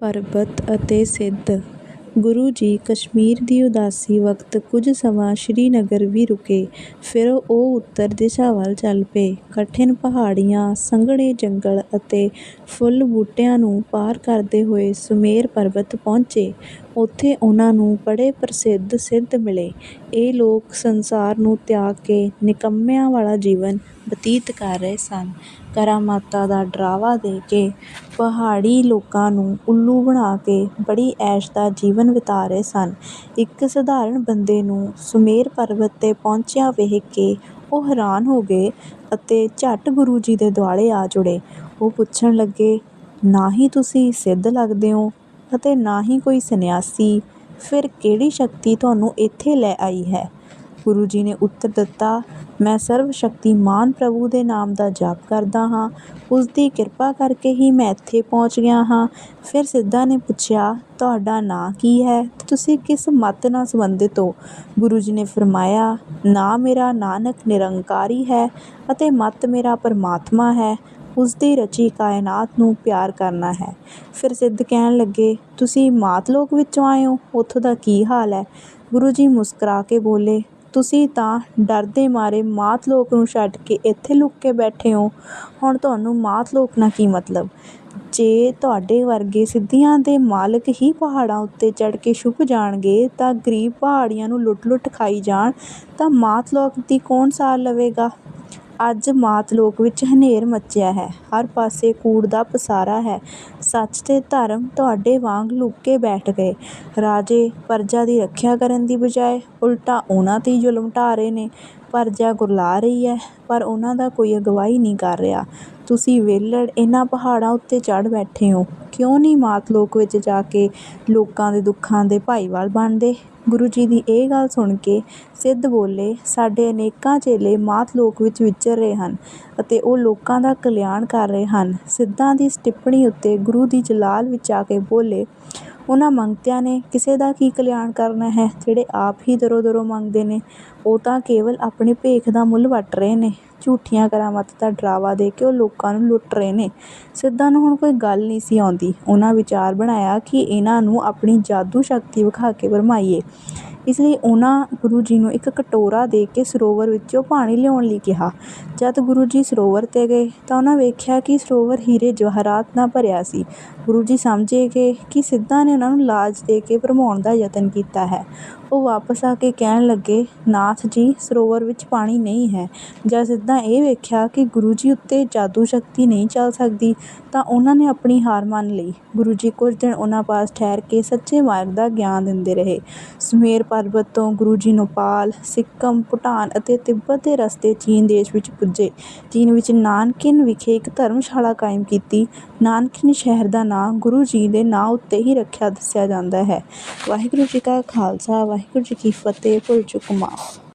ਪਰਬਤ ਅਤੇ ਸਿੱਧ ਗੁਰੂ ਜੀ ਕਸ਼ਮੀਰ ਦੀ ਉਦਾਸੀ ਵਕਤ ਕੁਝ ਸਮਾਂ ਸ਼੍ਰੀਨਗਰ ਵੀ ਰੁਕੇ। ਫਿਰ ਉਹ ਉੱਤਰ ਦਿਸ਼ਾ ਵੱਲ ਚੱਲ ਪਏ। ਕਠਿਨ ਪਹਾੜੀਆਂ, ਸੰਘਣੇ ਜੰਗਲ ਅਤੇ ਫੁੱਲ-ਬੂਟਿਆਂ ਨੂੰ ਪਾਰ ਕਰਦੇ ਹੋਏ ਸੁਮੇਰ ਪਰਬਤ ਪਹੁੰਚੇ। ਉੱਥੇ ਉਨ੍ਹਾਂ ਨੂੰ ਬੜੇ ਪ੍ਰਸਿੱਧ ਸਿੱਧ ਮਿਲੇ। ਇਹ ਲੋਕ ਸੰਸਾਰ ਨੂੰ ਤਿਆਗ ਕੇ ਨਿਕੰਮਿਆਂ ਵਾਲਾ ਜੀਵਨ ਬਤੀਤ ਕਰ ਰਹੇ ਸਨ। ਕਰਾਮਾਤਾਂ ਦਾ ਡਰਾਵਾ ਦੇ ਕੇ, ਪਹਾੜੀ ਲੋਕਾਂ ਨੂੰ ਉੱਲੂ ਬਣਾ ਕੇ ਬੜੀ ਐਸ਼ ਦਾ ਜੀਵਨ ਬਿਤਾ ਰਹੇ ਸਨ। ਇੱਕ ਸਧਾਰਨ ਬੰਦੇ ਨੂੰ ਸੁਮੇਰ ਪਰਬਤ 'ਤੇ ਪਹੁੰਚਿਆ ਵੇਖ ਕੇ ਉਹ ਹੈਰਾਨ ਹੋ ਗਏ ਅਤੇ ਝੱਟ ਗੁਰੂ ਜੀ ਦੇ ਦੁਆਲੇ ਆ ਜੁੜੇ। ਉਹ ਪੁੱਛਣ ਲੱਗੇ, "ਨਾ ਹੀ ਤੁਸੀਂ ਸਿੱਧ ਲੱਗਦੇ ਹੋ ਅਤੇ ਨਾ ਹੀ ਕੋਈ ਸੰਨਿਆਸੀ, ਫਿਰ ਕਿਹੜੀ ਸ਼ਕਤੀ ਤੁਹਾਨੂੰ ਇੱਥੇ ਲੈ ਆਈ ਹੈ?" ਗੁਰੂ ਜੀ ਨੇ ਉੱਤਰ ਦਿੱਤਾ, "ਮੈਂ ਸਰਵ-ਸ਼ਕਤੀਮਾਨ ਪ੍ਰਭੂ ਦੇ ਨਾਮ ਦਾ ਜਾਪ ਕਰਦਾ ਹਾਂ। ਉਸ ਦੀ ਕਿਰਪਾ ਕਰਕੇ ਹੀ ਮੈਂ ਇੱਥੇ ਪਹੁੰਚ ਗਿਆ ਹਾਂ।" ਫਿਰ ਸਿੱਧਾ ਨੇ ਪੁੱਛਿਆ, "ਤੁਹਾਡਾ ਨਾਂ ਕੀ ਹੈ ਤੇ ਤੁਸੀਂ ਕਿਸ ਮਤ ਨਾਲ ਸੰਬੰਧਿਤ ਹੋ?" ਗੁਰੂ ਜੀ ਨੇ ਫਰਮਾਇਆ, "ਨਾਂ ਮੇਰਾ ਨਾਨਕ ਨਿਰੰਕਾਰੀ ਹੈ ਅਤੇ ਮਤ ਮੇਰਾ ਪਰਮਾਤਮਾ ਹੈ। ਉਸ ਦੀ ਰਚੀ ਕਾਇਨਾਤ ਨੂੰ ਪਿਆਰ ਕਰਨਾ ਹੈ।" ਫਿਰ ਸਿੱਧ ਕਹਿਣ ਲੱਗੇ, "ਤੁਸੀਂ ਮਾਤ-ਲੋਕ ਵਿੱਚੋਂ ਆਏ ਹੋ, ਉੱਥੋਂ ਦਾ ਕੀ ਹਾਲ ਹੈ?" ਗੁਰੂ ਜੀ ਮੁਸਕਰਾ ਕੇ ਬੋਲੇ, "ਤੁਸੀਂ ਤਾਂ ਡਰ ਦੇ ਮਾਰੇ ਮਾਤ-ਲੋਕ ਨੂੰ ਛੱਡ ਕੇ ਇੱਥੇ ਲੁੱਕ ਕੇ ਬੈਠੇ ਹੋ। ਹੁਣ ਤੁਹਾਨੂੰ ਮਾਤ-ਲੋਕ ਨਾਲ ਕੀ ਮਤਲਬ? ਜੇ ਤੁਹਾਡੇ ਵਰਗੇ ਸਿੱਧੀਆਂ ਦੇ ਮਾਲਕ ਹੀ ਪਹਾੜਾਂ ਉੱਤੇ ਚੜ੍ਹ ਕੇ ਛੁਪ ਜਾਣਗੇ ਤਾਂ ਗ਼ਰੀਬ ਪਹਾੜੀਆਂ ਨੂੰ ਲੁੱਟ-ਲੁੱਟ ਖਾਈ ਜਾਣ ਤਾਂ ਮਾਤ-ਲੋਕ ਦੀ ਕੌਣ ਸਾਰ ਲਵੇਗਾ? ਅੱਜ ਮਾਤ-ਲੋਕ ਵਿੱਚ ਹਨੇਰ ਮੱਚਿਆ ਹੈ। ਹਰ ਪਾਸੇ ਕੂੜ ਦਾ ਪਸਾਰਾ ਹੈ। ਸੱਚ ਤੇ ਧਰਮ ਤੁਹਾਡੇ ਵਾਂਗ ਲੁਕ ਕੇ ਬੈਠ ਗਏ। ਰਾਜੇ ਪਰਜਾ ਦੀ ਰੱਖਿਆ ਕਰਨ ਦੀ ਬਜਾਏ ਉਲਟਾ ਉਨ੍ਹਾਂ 'ਤੇ ਹੀ ਜ਼ੁਲਮ ਢਾ ਰਹੇ ਨੇ। ਪਰਜਾ ਕੁਰਲਾ ਰਹੀ ਹੈ, ਪਰ ਉਨ੍ਹਾਂ ਦਾ ਕੋਈ ਅਗਵਾਈ ਨਹੀਂ ਕਰ ਰਿਹਾ। ਤੁਸੀਂ ਵਿਹਲੜ ਇਹਨਾਂ ਪਹਾੜਾਂ ਉੱਤੇ ਚੜ੍ਹ ਬੈਠੇ ਹੋ, ਕਿਉਂ ਨਹੀਂ ਮਾਤ-ਲੋਕ ਵਿੱਚ ਜਾ ਕੇ ਲੋਕਾਂ ਦੇ ਦੁੱਖਾਂ ਦੇ ਭਾਈਵਾਲ ਬਣਦੇ?" ਗੁਰੂ ਜੀ ਦੀ ਇਹ ਗੱਲ ਸੁਣ ਕੇ ਸਿੱਧ ਬੋਲੇ, "ਸਾਡੇ ਅਨੇਕਾਂ ਚੇਲੇ ਮਾਤ-ਲੋਕ ਵਿੱਚ ਵਿਚਰ ਰਹੇ ਹਨ ਅਤੇ ਉਹ ਲੋਕਾਂ ਦਾ ਕਲਿਆਣ ਕਰ ਰਹੇ ਹਨ।" ਸਿੱਧਾਂ ਦੀ ਇਸ ਟਿੱਪਣੀ ਉੱਤੇ ਗੁਰੂ ਦੀ ਜਲਾਲ ਵਿੱਚ ਆ ਕੇ ਬੋਲੇ, ਉਹਨਾਂ ਮੰਗਤਿਆਂ ਨੇ ਕਿਸੇ ਦਾ ਕੀ ਕਲਿਆਣ ਕਰਨਾ ਹੈ, ਜਿਹੜੇ ਆਪ ਹੀ ਦਰੋ-ਦਰੋ ਮੰਗਦੇ ਨੇ। ਉਹ ਤਾਂ ਕੇਵਲ ਆਪਣੇ ਭੇਖ ਦਾ ਮੁੱਲ ਵੱਟ ਰਹੇ ਨੇ। ਝੂਠੀਆਂ ਕਰਾਮਾਤਾਂ ਦਾ ਡਰਾਵਾ ਦੇ ਕੇ ਉਹ ਲੋਕਾਂ ਨੂੰ ਲੁੱਟ ਰਹੇ ਨੇ।" ਸਿੱਧਾਂ ਨੂੰ ਹੁਣ ਕੋਈ ਗੱਲ ਨਹੀਂ ਸੀ ਆਉਂਦੀ। ਉਹਨਾਂ ਵਿਚਾਰ ਬਣਾਇਆ ਕਿ ਇਹਨਾਂ ਨੂੰ ਆਪਣੀ ਜਾਦੂ-ਸ਼ਕਤੀ ਵਿਖਾ ਕੇ ਭਰਮਾਈਏ। ਇਸ ਲਈ ਉਹਨਾਂ ਗੁਰੂ ਜੀ ਨੂੰ ਇੱਕ ਕਟੋਰਾ ਦੇ ਕੇ ਸਰੋਵਰ ਵਿੱਚੋਂ ਪਾਣੀ ਲਿਆਉਣ ਲਈ ਕਿਹਾ। ਜਦ ਗੁਰੂ ਜੀ ਸਰੋਵਰ 'ਤੇ ਗਏ ਤਾਂ ਉਹਨਾਂ ਵੇਖਿਆ ਕਿ ਸਰੋਵਰ ਹੀਰੇ-ਜਵਾਹਰਾਤ ਨਾਲ ਭਰਿਆ ਸੀ। ਗੁਰੂ ਜੀ ਸਮਝ ਗਏ ਕਿ ਸਿੱਧਾਂ ਨੇ ਉਹਨਾਂ ਨੂੰ ਲਾਲਚ ਦੇ ਕੇ ਭਰਮਾਉਣ ਦਾ ਯਤਨ ਕੀਤਾ ਹੈ। ਉਹ ਵਾਪਸ ਆ ਕੇ ਕਹਿਣ ਲੱਗੇ, "ਨਾਥ ਜੀ, ਸਰੋਵਰ ਵਿੱਚ ਪਾਣੀ ਨਹੀਂ ਹੈ।" ਜਦ ਸਿੱਧਾਂ ਇਹ ਵੇਖਿਆ ਕਿ ਗੁਰੂ ਜੀ ਉੱਤੇ ਜਾਦੂ-ਸ਼ਕਤੀ ਨਹੀਂ ਚੱਲ ਸਕਦੀ ਤਾਂ ਉਹਨਾਂ ਨੇ ਆਪਣੀ ਹਾਰ ਮੰਨ ਲਈ। ਗੁਰੂ ਜੀ ਕੁਝ ਦਿਨ ਉਹਨਾਂ ਪਾਸ ਠਹਿਰ ਕੇ ਸੱਚੇ ਮਾਰਗ ਦਾ ਗਿਆਨ ਦਿੰਦੇ ਰਹੇ। ਸੁਮੇਰ ਪਰਬਤ ਤੋਂ ਗੁਰੂ ਜੀ ਨੇਪਾਲ, ਸਿੱਕਮ, ਭੂਟਾਨ ਅਤੇ ਤਿੱਬਤ ਦੇ ਰਸਤੇ ਚੀਨ ਦੇਸ਼ ਵਿੱਚ ਪੁੱਜੇ। ਚੀਨ ਵਿੱਚ ਨਾਨਕਿਨ ਵਿਖੇ ਇੱਕ ਧਰਮਸ਼ਾਲਾ ਕਾਇਮ ਕੀਤੀ। ਨਾਨਕਿਨ ਸ਼ਹਿਰ ਦਾ ਨਾਮ ਨਾਂ ਗੁਰੂ ਜੀ ਦੇ ਨਾਂ ਉੱਤੇ ਹੀ ਰੱਖਿਆ ਦੱਸਿਆ ਜਾਂਦਾ ਹੈ। ਵਾਹਿਗੁਰੂ ਜੀ ਕਾ ਖਾਲਸਾ, ਵਾਹਿਗੁਰੂ ਜੀ ਕੀ ਫਤਿਹ। ਭੁੱਲ-ਚੁੱਕ ਮਾਫ਼।